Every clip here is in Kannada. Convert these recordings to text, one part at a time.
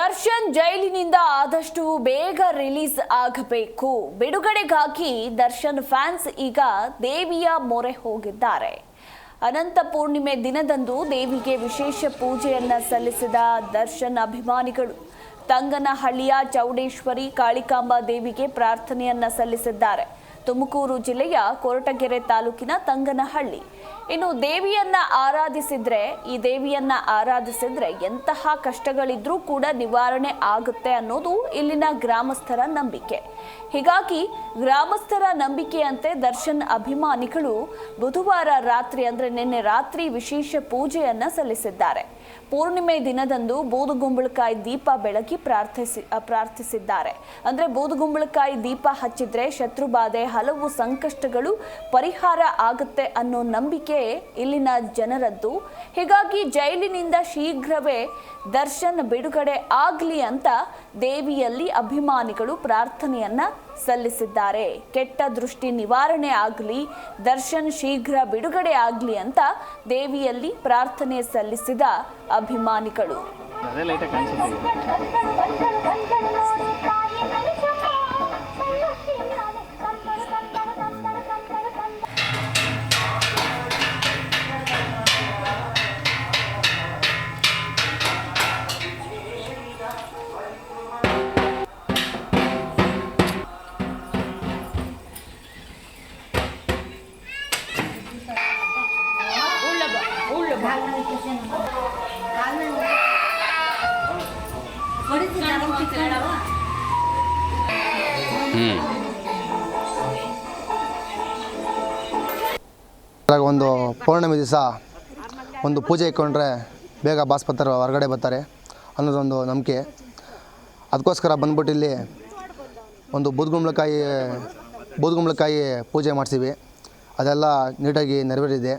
ದರ್ಶನ್ ಜೈಲಿನಿಂದ ಆದಷ್ಟು ಬೇಗ ರಿಲೀಸ್ ಆಗಬೇಕು. ಬಿಡುಗಡೆಗಾಗಿ ದರ್ಶನ್ ಫ್ಯಾನ್ಸ್ ಈಗ ದೇವಿಯ ಮೊರೆ ಹೋಗಿದ್ದಾರೆ. ಅನಂತ ಪೂರ್ಣಿಮೆ ದಿನದಂದು ದೇವಿಗೆ ವಿಶೇಷ ಪೂಜೆಯನ್ನ ಸಲ್ಲಿಸಿದ ದರ್ಶನ್ ಅಭಿಮಾನಿಗಳು ತಂಗನಹಳ್ಳಿಯ ಚೌಡೇಶ್ವರಿ ಕಾಳಿಕಾಂಬ ದೇವಿಗೆ ಪ್ರಾರ್ಥನೆಯನ್ನ ಸಲ್ಲಿಸಿದ್ದಾರೆ. ತುಮಕೂರು ಜಿಲ್ಲೆಯ ಕೊರಟಗೆರೆ ತಾಲೂಕಿನ ತಂಗನಹಳ್ಳಿ. ಇನ್ನು ದೇವಿಯನ್ನ ಆರಾಧಿಸಿದ್ರೆ, ಈ ದೇವಿಯನ್ನ ಆರಾಧಿಸಿದ್ರೆ ಎಂತಹ ಕಷ್ಟಗಳಿದ್ರೂ ಕೂಡ ನಿವಾರಣೆ ಆಗುತ್ತೆ ಅನ್ನೋದು ಇಲ್ಲಿನ ಗ್ರಾಮಸ್ಥರ ನಂಬಿಕೆ. ಹೀಗಾಗಿ ಗ್ರಾಮಸ್ಥರ ನಂಬಿಕೆಯಂತೆ ದರ್ಶನ್ ಅಭಿಮಾನಿಗಳು ಬುಧವಾರ ರಾತ್ರಿ, ಅಂದ್ರೆ ನಿನ್ನೆ ರಾತ್ರಿ ವಿಶೇಷ ಪೂಜೆಯನ್ನ ಸಲ್ಲಿಸಿದ್ದಾರೆ. ಪೂರ್ಣಿಮೆ ದಿನದಂದು ಬೂದುಗುಂಬಳಕಾಯಿ ದೀಪ ಬೆಳಗಿ ಪ್ರಾರ್ಥಿಸಿ, ಪ್ರಾರ್ಥಿಸಿದ್ದಾರೆ. ಅಂದ್ರೆ ಬೂದುಗುಂಬಳಕಾಯಿ ದೀಪ ಹಚ್ಚಿದ್ರೆ ಶತ್ರುಬಾಧೆ, ಹಲವು ಸಂಕಷ್ಟಗಳು ಪರಿಹಾರ ಆಗುತ್ತೆ ಅನ್ನೋ ನಂಬಿಕೆ ಇಲ್ಲಿನ ಜನರದ್ದು ಹೀಗಾಗಿ ಜೈಲಿನಿಂದ ಶೀಘ್ರವೇ ದರ್ಶನ್ ಬಿಡುಗಡೆ ಆಗ್ಲಿ ಅಂತ ದೇವಿಯಲ್ಲಿ ಅಭಿಮಾನಿಗಳು ಪ್ರಾರ್ಥನೆಯನ್ನ ಸಲ್ಲಿಸಿದ್ದಾರೆ. ಕೆಟ್ಟ ದೃಷ್ಟಿ ನಿವಾರಣೆ ಆಗಲಿ ದರ್ಶನ್ ಶೀಘ್ರ ಬಿಡುಗಡೆ ಆಗಲಿ ಅಂತ ದೇವಿಯಲ್ಲಿ ಪ್ರಾರ್ಥನೆ ಸಲ್ಲಿಸಿದ ಅಭಿಮಾನಿಗಳು. ಒಂದು ಪೌರ್ಣಮಿ ದಿವಸ ಒಂದು ಪೂಜೆ ಇಟ್ಕೊಂಡ್ರೆ ಬೇಗ ಬಾಸ್ಪತ್ರೆ ಹೊರಗಡೆ ಬರ್ತಾರೆ ಅನ್ನೋದೊಂದು ನಂಬಿಕೆ. ಅದಕ್ಕೋಸ್ಕರ ಬಂದ್ಬಿಟ್ಟು ಇಲ್ಲಿ ಒಂದು ಬೂದ್ಗುಂಬಳಕಾಯಿ ಬೂದ್ಗುಂಬಳಕಾಯಿ ಪೂಜೆ ಮಾಡ್ತೀವಿ. ಅದೆಲ್ಲ ನೀಟಾಗಿ ನೆರವೇರಿದೆ.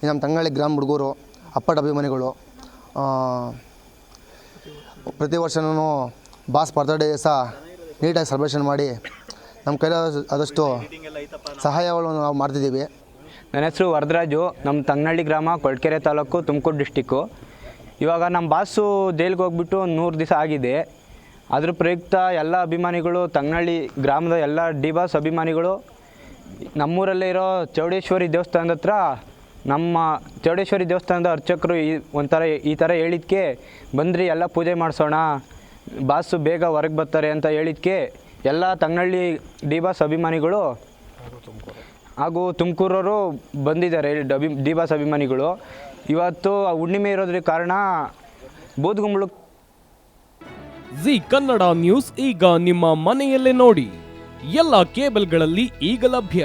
ಈ ನಮ್ಮ ತಂಗಾಳಿ ಗ್ರಾಮ ಹುಡುಗರು, ಅಪ್ಪಟ ಅಭಿಮಾನಿಗಳು ಪ್ರತಿ ವರ್ಷನೂ ಬಾಸ್ ಬರ್ತಡೇ ಸಹ ನೀಟಾಗಿ ಸೆಲೆಬ್ರೇಷನ್ ಮಾಡಿ ನಮ್ಮ ಕೈಲಾದ ಆದಷ್ಟು ಸಹಾಯಗಳನ್ನು ನಾವು ಮಾಡ್ತಿದ್ದೀವಿ. ನನ್ನ ಹೆಸರು ವರದರಾಜು, ನಮ್ಮ ತಂಗನಹಳ್ಳಿ ಗ್ರಾಮ ಕೊಳ್ಕೆರೆ ತಾಲೂಕು ತುಮಕೂರು ಡಿಸ್ಟಿಕ್ಕು ಇವಾಗ ನಮ್ಮ ಬಾಸು ಜೈಲಿಗೆ ಹೋಗ್ಬಿಟ್ಟು ನೂರು ದಿವಸ ಆಗಿದೆ. ಅದ್ರ ಪ್ರಯುಕ್ತ ಎಲ್ಲ ಅಭಿಮಾನಿಗಳು ತಂಗನಹಳ್ಳಿ ಗ್ರಾಮದ ಎಲ್ಲ ಡಿ ಬಾಸ್ ಅಭಿಮಾನಿಗಳು, ನಮ್ಮೂರಲ್ಲೇ ಇರೋ ಚೌಡೇಶ್ವರಿ ದೇವಸ್ಥಾನದ ಹತ್ರ ನಮ್ಮ ಚೌಡೇಶ್ವರಿ ದೇವಸ್ಥಾನದ ಅರ್ಚಕರು ಈ ಒಂಥರ ಈ ಥರ ಹೇಳಿದ್ಕೆ, ಬಂದ್ರಿ, ಎಲ್ಲ ಪೂಜೆ ಮಾಡಿಸೋಣ, ಬಾಸು ಬೇಗ ಹೊರಗೆ ಬರ್ತಾರೆ ಅಂತ ಹೇಳಿದ್ಕೆ, ಎಲ್ಲ ತಂಗನಹಳ್ಳಿ ಡಿ ಬಾಸ್ ಅಭಿಮಾನಿಗಳು ಹಾಗೂ ತುಮಕೂರವರು ಬಂದಿದ್ದಾರೆ, ಡಬಿ ಡಿ ಬಾಸ್ ಅಭಿಮಾನಿಗಳು. ಇವತ್ತು ಹುಣ್ಣಿಮೆ ಇರೋದ್ರ ಕಾರಣ ಬೂದ್ಗುಂಬಳು ಜಿ ಕನ್ನಡ ನ್ಯೂಸ್ ಈಗ ನಿಮ್ಮ ಮನೆಯಲ್ಲೇ ನೋಡಿ. ಎಲ್ಲ ಕೇಬಲ್ಗಳಲ್ಲಿ ಈಗ ಲಭ್ಯ.